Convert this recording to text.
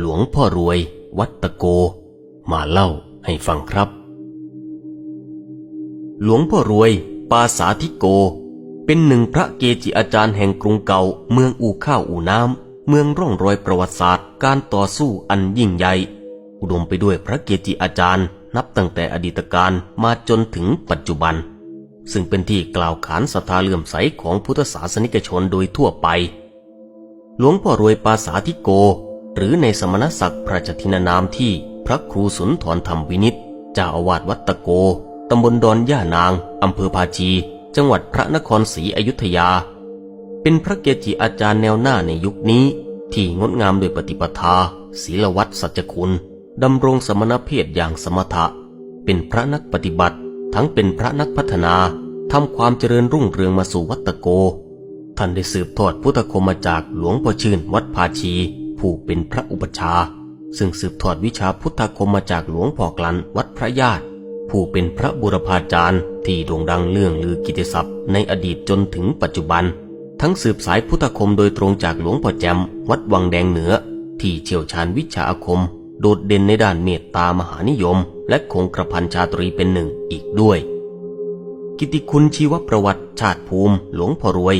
หลวงพ่อรวย วัดตะโก มาเล่าให้ฟังครับ หลวงพ่อรวย ปาสาธิโก เป็นหนึ่งพระเกจิอาจารย์แห่งกรุงเก่า เมืองอู่ข้าวอู่น้ำ เมืองร่องรอยประวัติศาสตร์ การต่อสู้อันยิ่งใหญ่ อุดมไปด้วยพระเกจิอาจารย์ นับตั้งแต่อดีตการมาจนถึงปัจจุบัน ซึ่งเป็นที่กล่าวขานศรัทธาเลื่อมใสของพุทธศาสนิกชนโดยทั่วไปหลวงพ่อรวยปาสาธิโก หรือในสมณศักดิ์พระราชทินานามที่พระครูสุนทรธรรมวินิตเจ้าอาวาสวัดตะโก ตำบลดอนย่านาง อำเภอภาชี จังหวัดพระนครศรีอยุธยา เป็นพระเกจิอาจารย์แนวหน้าในยุคนี้ ที่งดงามด้วยปฏิปทา ศีลวัตรสัจคุณ ดำรงสมณเพศอย่างสมถะ เป็นพระนักปฏิบัติ ทั้งเป็นพระนักพัฒนาทำความเจริญรุ่งเรืองมาสู่วัดตะโก ท่านได้สืบทอดพุทธคมมาจากหลวงพ่อชื่นวัดภาชี ผู้เป็นพระอุปชา ซึ่งสืบทอดวิชาพุทธคมมาจากหลวงพ่อกลันวัดพระญาติ ผู้เป็นพระบุรพาจารย์ ที่โด่งดังเรื่องลือกิตติศัพท์ในอดีตจนถึงปัจจุบัน ทั้งสืบสายพุทธคมโดยตรงจากหลวงพ่อแจมวัดวังแดงเหนือ ที่เชี่ยวชาญวิชาอาคม โดดเด่นในด้านเมตตามหานิยม และคงกระพันชาตรีเป็นหนึ่งอีกด้วย กิตติคุณชีวประวัติชาติภูมิ หลวงพ่อรวย